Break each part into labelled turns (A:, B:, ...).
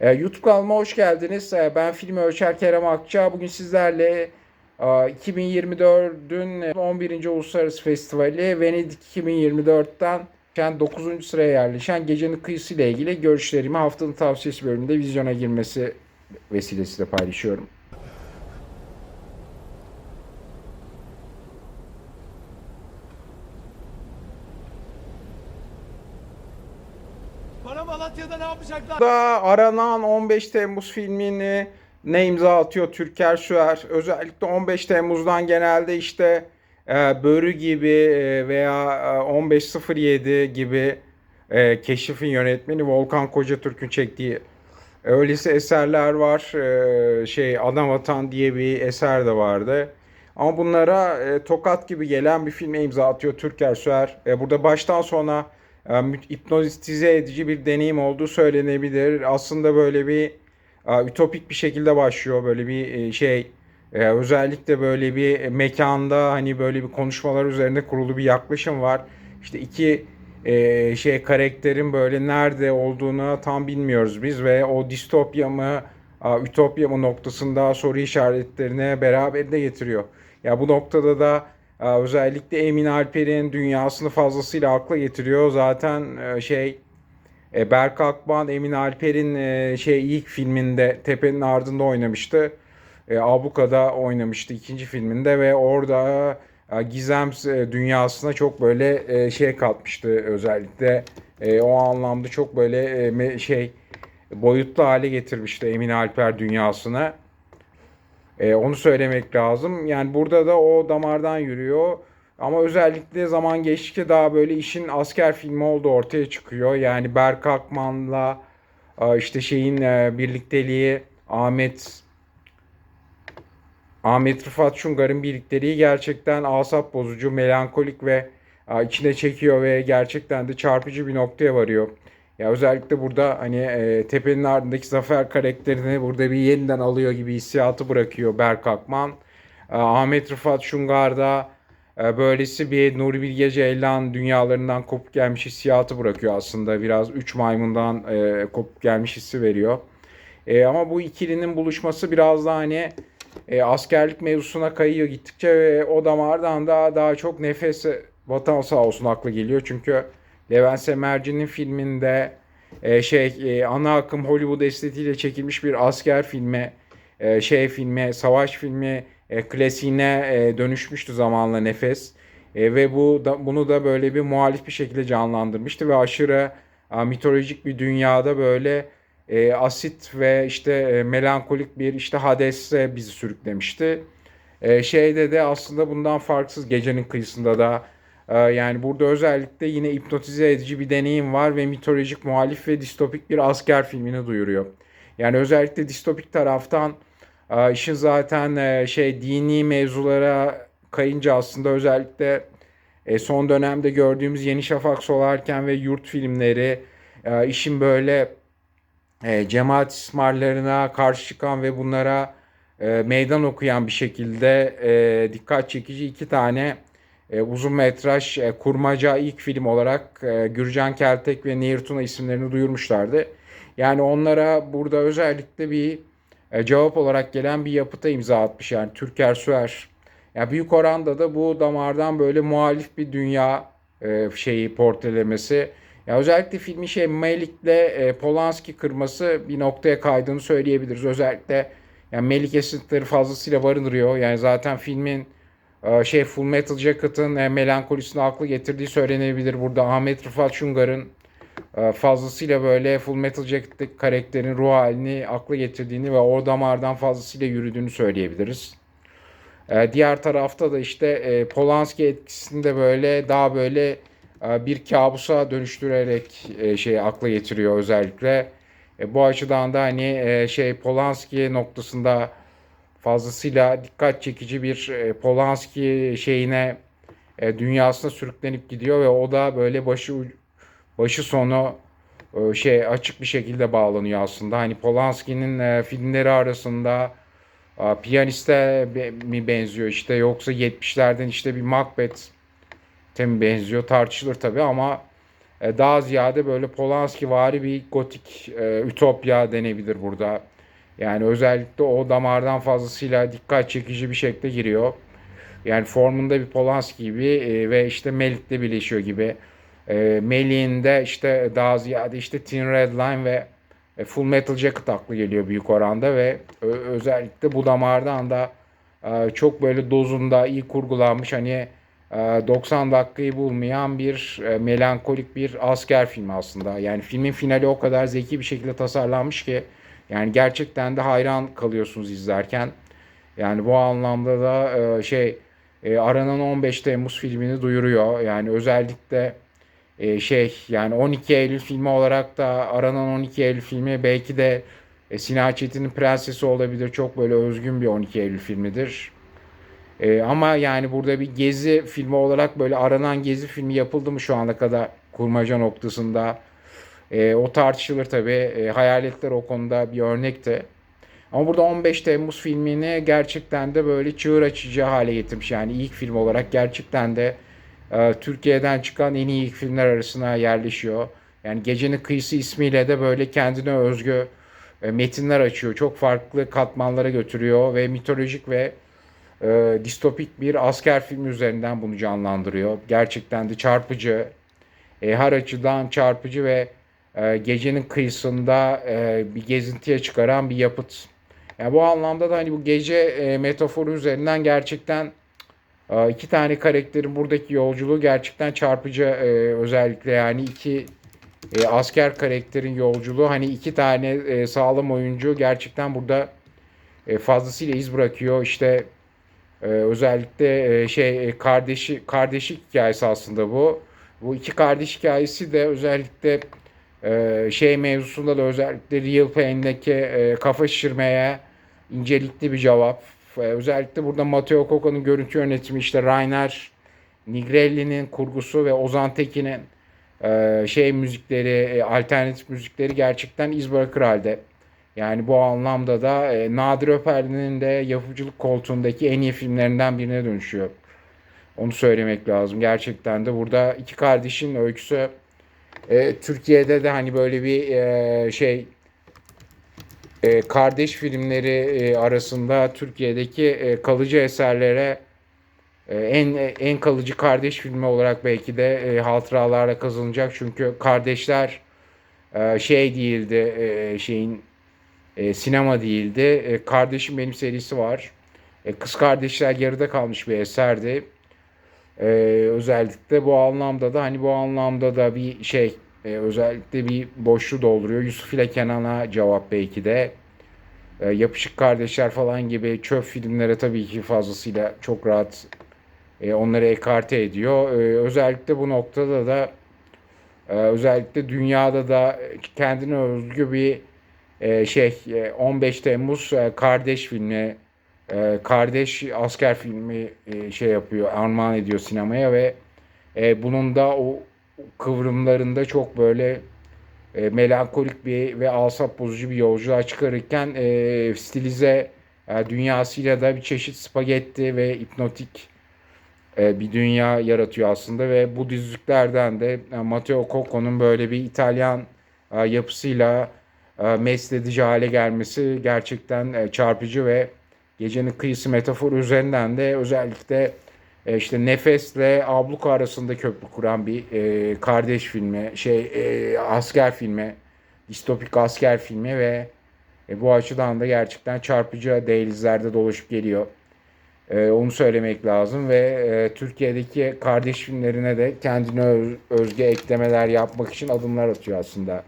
A: E, YouTube kanalıma hoş geldiniz. E, ben film ölçer Kerem Akça. Bugün sizlerle e, 2024'ün 11. Uluslararası Festivali Venedik 2024'ten yani 9. sıraya yerleşen Gecenin Kıyısı ile ilgili görüşlerimi haftanın tavsiyesi bölümünde vizyona girmesi vesilesiyle paylaşıyorum.
B: Yapacaklar?
A: da aranan 15 Temmuz filmini ne imza atıyor Türker Süer. Özellikle 15 Temmuz'dan genelde işte e, Börü gibi e, veya e, 1507 gibi e, Keşif'in yönetmeni Volkan Kocatürk'ün çektiği öylesi eserler var. E, şey Anavatan diye bir eser de vardı. Ama bunlara e, tokat gibi gelen bir filme imza atıyor Türker Süer. E, burada baştan sona e, hipnotize edici bir deneyim olduğu söylenebilir. Aslında böyle bir e, ütopik bir şekilde başlıyor böyle bir e, şey. E, özellikle böyle bir mekanda hani böyle bir konuşmalar üzerinde kurulu bir yaklaşım var. İşte iki e, şey karakterin böyle nerede olduğunu tam bilmiyoruz biz ve o distopya mı e, ütopya mı noktasında soru işaretlerine beraberinde getiriyor. Ya bu noktada da e, özellikle Emin Alper'in dünyasını fazlasıyla akla getiriyor. Zaten e, şey e, Berk Akban, Emin Alper'in e, şey ilk filminde Tepe'nin Ardında oynamıştı. Abuka'da oynamıştı ikinci filminde ve orada gizem dünyasına çok böyle şey katmıştı özellikle. O anlamda çok böyle şey boyutlu hale getirmişti Emin Alper dünyasını. E, onu söylemek lazım. Yani burada da o damardan yürüyor. Ama özellikle zaman geçtikçe daha böyle işin asker filmi olduğu ortaya çıkıyor. Yani Berk Akman'la e, işte şeyin e, birlikteliği Ahmet Ahmet Rıfat Şungar'ın birlikteliği gerçekten asap bozucu, melankolik ve e, içine çekiyor ve gerçekten de çarpıcı bir noktaya varıyor. Ya özellikle burada hani e, Tepe'nin ardındaki Zafer karakterini burada bir yeniden alıyor gibi hissiyatı bırakıyor Berk Akman. E, Ahmet Rıfat Şungar da e, böylesi bir Nuri Bilge Ceylan dünyalarından kopuk gelmiş hissiyatı bırakıyor aslında. Biraz Üç Maymun'dan e, kopuk gelmiş hissi veriyor. E, ama bu ikilinin buluşması biraz da hani e, askerlik mevzusuna kayıyor gittikçe ve o damardan da daha çok nefes vatan sağ olsun aklı geliyor. Çünkü Levent Semerci'nin filminde e, şey e, ana akım Hollywood estetiğiyle çekilmiş bir asker filmi, e, şey filmi, savaş filmi e, klasiğine e, dönüşmüştü zamanla Nefes. E, ve bu da, bunu da böyle bir muhalif bir şekilde canlandırmıştı ve aşırı a, mitolojik bir dünyada böyle e, asit ve işte e, melankolik bir işte Hades'e bizi sürüklemişti. E, şeyde de aslında bundan farksız gecenin kıyısında da yani burada özellikle yine hipnotize edici bir deneyim var ve mitolojik muhalif ve distopik bir asker filmini duyuruyor. Yani özellikle distopik taraftan e, işin zaten e, şey dini mevzulara kayınca aslında özellikle e, son dönemde gördüğümüz Yeni Şafak solarken ve yurt filmleri işin böyle cemaat istismarlarına karşı çıkan ve bunlara meydan okuyan bir şekilde dikkat çekici iki tane e, uzun metraj e, kurmaca ilk film olarak e, Gürcan Keltek ve Nehir Tuna isimlerini duyurmuşlardı. Yani onlara burada özellikle bir cevap olarak gelen bir yapıta imza atmış yani Türker Süer. Yani büyük oranda da bu damardan böyle muhalif bir dünya şeyi portrelemesi. Ya özellikle filmin şey Melik'le Polanski kırması bir noktaya kaydığını söyleyebiliriz. Özellikle yani Melik esintileri fazlasıyla barındırıyor. Yani zaten filmin şey Full Metal Jacket'ın e, melankolisini aklı getirdiği söylenebilir. Burada Ahmet Rıfat Şungar'ın e, fazlasıyla böyle Full Metal Jacket'teki karakterin ruh halini akla getirdiğini ve o damardan fazlasıyla yürüdüğünü söyleyebiliriz. E, diğer tarafta da işte Polanski etkisini de böyle daha böyle bir kabusa dönüştürerek şey akla getiriyor özellikle. Bu açıdan da hani şey Polanski noktasında fazlasıyla dikkat çekici bir e, Polanski şeyine e, dünyasına sürüklenip gidiyor ve o da böyle başı başı sonu e, şey açık bir şekilde bağlanıyor aslında. Hani Polanski'nin filmleri arasında Piyaniste mi benziyor işte yoksa 70'lerden işte bir Macbeth mi benziyor tartışılır tabii ama daha ziyade böyle Polanski vari bir gotik ütopya denebilir burada. Yani özellikle o damardan fazlasıyla dikkat çekici bir şekilde giriyor. Yani formunda bir Polanski gibi e, ve işte Melik'le birleşiyor gibi. E, işte daha ziyade işte Thin Red Line ve e, Full Metal Jacket aklı geliyor büyük oranda ve ö- özellikle bu damardan da e, çok böyle dozunda iyi kurgulanmış hani e, 90 dakikayı bulmayan bir e, melankolik bir asker filmi aslında. Yani filmin finali o kadar zeki bir şekilde tasarlanmış ki yani gerçekten de hayran kalıyorsunuz izlerken. Yani bu anlamda da e, şey e, aranan 15 Temmuz filmini duyuruyor. Yani özellikle e, şey yani 12 Eylül filmi olarak da aranan 12 Eylül filmi belki de e, Sinan Çetin'in Prensesi olabilir. Çok böyle özgün bir 12 Eylül filmidir. E, ama yani burada bir gezi filmi olarak böyle aranan gezi filmi yapıldı mı şu ana kadar kurmaca noktasında? E, o tartışılır tabii. E, hayaletler o konuda bir örnekti. Ama burada 15 Temmuz filmini gerçekten de böyle çığır açıcı hale getirmiş. Yani ilk film olarak gerçekten de e, Türkiye'den çıkan en iyi ilk filmler arasına yerleşiyor. Yani Gecenin Kıyısı ismiyle de böyle kendine özgü e, metinler açıyor. Çok farklı katmanlara götürüyor ve mitolojik ve e, distopik bir asker filmi üzerinden bunu canlandırıyor. Gerçekten de çarpıcı, e, her açıdan çarpıcı ve e, gecenin kıyısında e, bir gezintiye çıkaran bir yapıt. Yani bu anlamda da hani bu gece e, metaforu üzerinden gerçekten e, iki tane karakterin buradaki yolculuğu gerçekten çarpıcı özellikle yani iki asker karakterin yolculuğu hani iki tane sağlam oyuncu gerçekten burada fazlasıyla iz bırakıyor. İşte özellikle şey kardeşi kardeşlik hikayesi aslında bu. Bu iki kardeş hikayesi de özellikle şey mevzusunda da özellikle Real Pain'deki e, kafa şişirmeye incelikli bir cevap. E, özellikle burada Matteo Cocca'nın görüntü yönetimi işte Rainer Nigrelli'nin kurgusu ve Ozan Tekin'in e, şey müzikleri, e, alternatif müzikleri gerçekten iz bırakır halde. Yani bu anlamda da Nadir Öperli'nin de yapımcılık koltuğundaki en iyi filmlerinden birine dönüşüyor. Onu söylemek lazım. Gerçekten de burada iki kardeşin öyküsü e, Türkiye'de de hani böyle bir e, şey e, kardeş filmleri e, arasında Türkiye'deki e, kalıcı eserlere e, en en kalıcı kardeş filmi olarak belki de e, hatıralarla kazanacak. Çünkü kardeşler e, şey değildi e, şeyin e, sinema değildi. E, Kardeşim Benim serisi var. E, Kız Kardeşler yarıda kalmış bir eserdi. E, özellikle bu anlamda da hani bu anlamda da bir şey e, özellikle bir boşluğu dolduruyor. Yusuf ile Kenan'a cevap belki de. E, Yapışık Kardeşler falan gibi çöp filmlere tabii ki fazlasıyla çok rahat e, onları ekarte ediyor. E, özellikle bu noktada da e, özellikle dünyada da kendine özgü bir e, şey e, 15 Temmuz e, kardeş filmi e, kardeş asker filmi e, şey yapıyor armağan ediyor sinemaya ve e, bunun da o kıvrımlarında çok böyle e, melankolik bir ve asap bozucu bir yolculuğa çıkarırken e, stilize e, dünyasıyla da bir çeşit spagetti ve hipnotik e, bir dünya yaratıyor aslında ve bu düzlüklerden de e, Matteo Cocco'nun böyle bir İtalyan e, yapısıyla e, mesledici hale gelmesi gerçekten e, çarpıcı ve gecenin kıyısı metaforu üzerinden de özellikle e, işte nefesle abluka arasında köprü kuran bir e, kardeş filmi, şey e, asker filmi, distopik asker filmi ve e, bu açıdan da gerçekten çarpıcı dehlizlerde dolaşıp geliyor. E, onu söylemek lazım ve e, Türkiye'deki kardeş filmlerine de kendine öz, özgü eklemeler yapmak için adımlar atıyor aslında.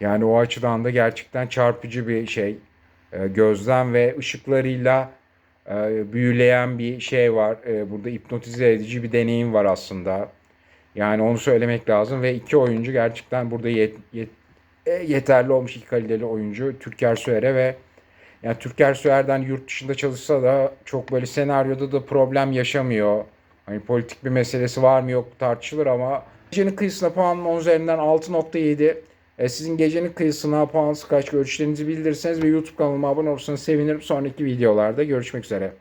A: Yani o açıdan da gerçekten çarpıcı bir şey. E, gözlem ve ışıklarıyla e, büyüleyen bir şey var. E, burada hipnotize edici bir deneyim var aslında. Yani onu söylemek lazım ve iki oyuncu gerçekten burada yet, yet, yeterli olmuş iki kaliteli oyuncu. Türker Süer'e ve yani Türker Süer'den yurt dışında çalışsa da çok böyle senaryoda da problem yaşamıyor. Hani politik bir meselesi var mı yok tartışılır ama Gecenin kıyısına puanım 10 üzerinden 6.7. E, sizin gecenin kıyısına puanınız kaç görüşlerinizi bildirirseniz ve YouTube kanalıma abone olursanız sevinirim. Sonraki videolarda görüşmek üzere.